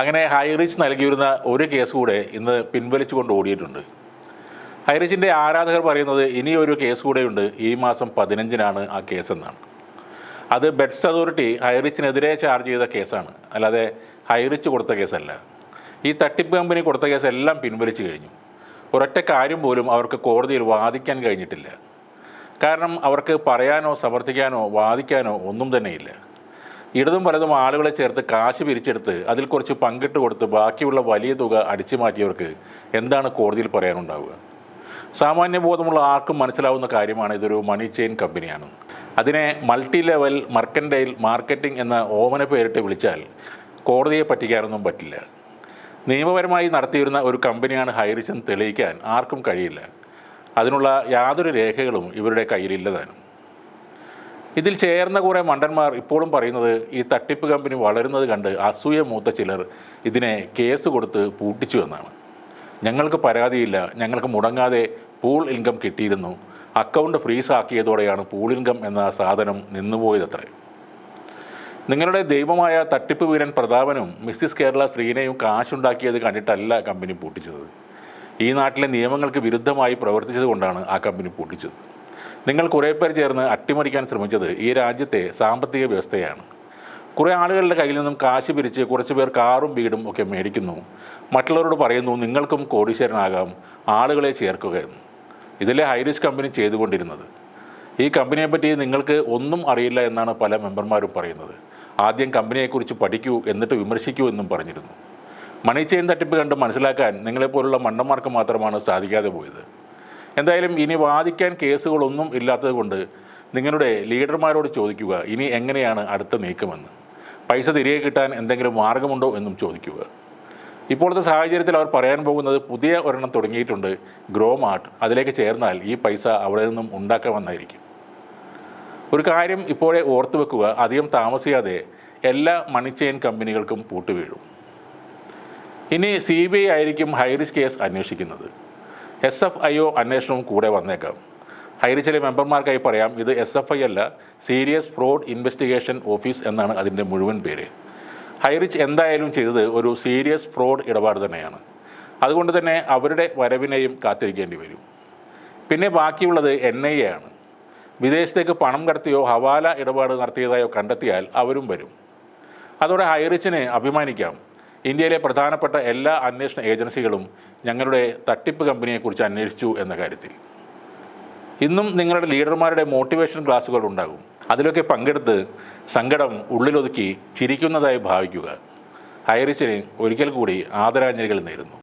അങ്ങനെ ഹൈറിച്ച് നൽകിയിരുന്ന ഒരു കേസ് കൂടെ ഇന്ന് പിൻവലിച്ചുകൊണ്ട് ഓടിയിട്ടുണ്ട്. ഹൈറിച്ചിന്റെ ആരാധകർ പറയുന്നത് ഒരു കേസ് കൂടെയുണ്ട് ഈ മാസം പതിനഞ്ചിനാണ് ആ കേസെന്നാണ് അത് ബെഡ്സ് അതോറിറ്റി ഹൈറിച്ചിനെതിരെ ചാർജ് ചെയ്ത കേസാണ്. അല്ലാതെ ഹൈറിച്ച് കൊടുത്ത കേസല്ല. ഈ തട്ടിപ്പ് കമ്പനി കൊടുത്ത കേസ് എല്ലാം പിൻവലിച്ചു കഴിഞ്ഞു. ഒരൊറ്റ കാര്യം പോലും അവർക്ക് കോടതിയിൽ വാദിക്കാൻ കഴിഞ്ഞിട്ടില്ല. കാരണം അവർക്ക് പറയാനോ സമർത്ഥിക്കാനോ വാദിക്കാനോ ഒന്നും തന്നെയില്ല. ഇടതും വലതും ആളുകളെ ചേർത്ത് കാശ് പിരിച്ചെടുത്ത് അതിൽ കുറച്ച് പങ്കിട്ട് കൊടുത്ത് ബാക്കിയുള്ള വലിയ തുക അടിച്ചു മാറ്റിയവർക്ക് എന്താണ് കോടതിയിൽ പറയാനുണ്ടാവുക? സാമാന്യബോധമുള്ള ആർക്കും മനസ്സിലാവുന്ന കാര്യമാണ് ഇതൊരു മണി ചെയിൻ കമ്പനിയാണ് അതിനെ മൾട്ടി ലെവൽ മർക്കൻഡൈൽ മാർക്കറ്റിംഗ് എന്ന ഓമന പേരിട്ട് വിളിച്ചാൽ കോടതിയെ പറ്റിക്കാനൊന്നും പറ്റില്ല. നിയമപരമായി നടത്തിയിരുന്ന ഒരു കമ്പനിയാണ് ഹൈറിച്ചെന്ന് തെളിയിക്കാൻ ആർക്കും കഴിയില്ല. അതിനുള്ള യാതൊരു രേഖകളും ഇവരുടെ കയ്യിലില്ലതാനും ഇതിൽ ചേർന്ന കുറേ മണ്ടന്മാർ ഇപ്പോഴും പറയുന്നത് ഈ തട്ടിപ്പ് കമ്പനി വളരുന്നത് കണ്ട് അസൂയ മൂത്ത ചിലർ ഇതിനെ കേസ് കൊടുത്ത് പൂട്ടിച്ചു എന്നാണ്. ഞങ്ങൾക്ക് പരാതിയില്ല ഞങ്ങൾക്ക് മുടങ്ങാതെ പൂൾ ഇൻകം കിട്ടിയിരുന്നു അക്കൗണ്ട് ഫ്രീസ് ആക്കിയതോടെയാണ് പൂൾ ഇൻകം എന്ന സാധനം നിന്നുപോയതത്രേ. നിങ്ങളുടെ ദൈവമായ തട്ടിപ്പ് വീരൻ പ്രതാപനും മിസ്സിസ് കേരള ശ്രീനയും കാശുണ്ടാക്കിയത് കണ്ടിട്ടല്ല കമ്പനി പൂട്ടിച്ചത്. ഈ നാട്ടിലെ നിയമങ്ങൾക്ക് വിരുദ്ധമായി പ്രവർത്തിച്ചത് കൊണ്ടാണ് ആ കമ്പനി പൂട്ടിച്ചത്. നിങ്ങൾ കുറേ പേർ ചേർന്ന് അട്ടിമറിക്കാൻ ശ്രമിച്ചത് ഈ രാജ്യത്തെ സാമ്പത്തിക വ്യവസ്ഥയാണ്. കുറേ ആളുകളുടെ കയ്യിൽ നിന്നും കാശ് പിരിച്ച് കുറച്ച് പേർ കാറും വീടും ഒക്കെ മേടിക്കുന്നു. മറ്റുള്ളവരോട് പറയുന്നു നിങ്ങൾക്കും കോടീശ്വരനാകാം ആളുകളെ ചേർക്കുക എന്ന്. ഇതിലെ ഹൈറിസ് കമ്പനി ചെയ്തുകൊണ്ടിരുന്നത്. ഈ കമ്പനിയെ പറ്റി നിങ്ങൾക്ക് ഒന്നും അറിയില്ല എന്നാണ് പല മെമ്പർമാരും പറയുന്നത്. ആദ്യം കമ്പനിയെക്കുറിച്ച് പഠിക്കൂ എന്നിട്ട് വിമർശിക്കൂ എന്നും പറഞ്ഞിരുന്നു. മണി ചെയിൻ തട്ടിപ്പ് കണ്ട് മനസ്സിലാക്കാൻ നിങ്ങളെപ്പോലുള്ള മണ്ടന്മാർക്ക് മാത്രമാണ് സാധിക്കാതെ പോയത്. എന്തായാലും ഇനി വാദിക്കാൻ കേസുകളൊന്നും ഇല്ലാത്തത് കൊണ്ട് നിങ്ങളുടെ ലീഡർമാരോട് ചോദിക്കുക ഇനി എങ്ങനെയാണ് അടുത്ത നീക്കമെന്ന്. പൈസ തിരികെ കിട്ടാൻ എന്തെങ്കിലും മാർഗമുണ്ടോ എന്നും ചോദിക്കുക. ഇപ്പോഴത്തെ സാഹചര്യത്തിൽ അവർ പറയാൻ പോകുന്നത് പുതിയ ഒരെണ്ണം തുടങ്ങിയിട്ടുണ്ട് ഗ്രോ മാർട്ട് അതിലേക്ക് ചേർന്നാൽ ഈ പൈസ അവിടെ നിന്നും ഉണ്ടാക്കാമെന്നായിരിക്കും. ഒരു കാര്യം ഇപ്പോഴേ ഓർത്തു വെക്കുക അധികം താമസിയാതെ എല്ലാ മണി ചെയിൻ കമ്പനികൾക്കും പൂട്ടുവീഴും. ഇനി സി ബി ഐ ആയിരിക്കും ഹൈറിസ് കേസ് അന്വേഷിക്കുന്നത്. എസ് എഫ് ഐ ഒ അന്വേഷണവും കൂടെ വന്നേക്കാം. ഹൈറിച്ചിലെ മെമ്പർമാർക്കായി പറയാം ഇത് എസ് എഫ് ഐ അല്ല സീരിയസ് ഫ്രോഡ് ഇൻവെസ്റ്റിഗേഷൻ ഓഫീസ് എന്നാണ് അതിന്റെ മുഴുവൻ പേര്. ഹൈറിച്ച് എന്തായാലും ചെയ്തത് ഒരു സീരിയസ് ഫ്രോഡ് ഇടപാട് തന്നെയാണ്. അതുകൊണ്ട് തന്നെ അവരുടെ വരവിനെയും കാത്തിരിക്കേണ്ടി വരും. പിന്നെ ബാക്കിയുള്ളത് എൻ ഐ എ ആണ്. വിദേശത്തേക്ക് പണം കടത്തിയോ ഹവാല ഇടപാട് നടത്തിയതായോ കണ്ടെത്തിയാൽ അവരും വരും. അതോടെ ഹൈറിച്ചിനെ അഭിമാനിക്കാം. ഇന്ത്യയിലെ പ്രധാനപ്പെട്ട എല്ലാ അന്വേഷണ ഏജൻസികളും ഞങ്ങളുടെ തട്ടിപ്പ് കമ്പനിയെക്കുറിച്ച് അന്വേഷിച്ചു എന്ന കാര്യത്തിൽ. ഇന്നും നിങ്ങളുടെ ലീഡർമാരുടെ മോട്ടിവേഷൻ ക്ലാസ്സുകൾ ഉണ്ടാകും. അതിലൊക്കെ പങ്കെടുത്ത് സങ്കടം ഉള്ളിലൊതുക്കി ചിരിക്കുന്നതായി ഭാവിക്കുക. ഹൈറിച്ചിന് ഒരിക്കൽ കൂടി ആദരാഞ്ജലികൾ നേരുന്നു.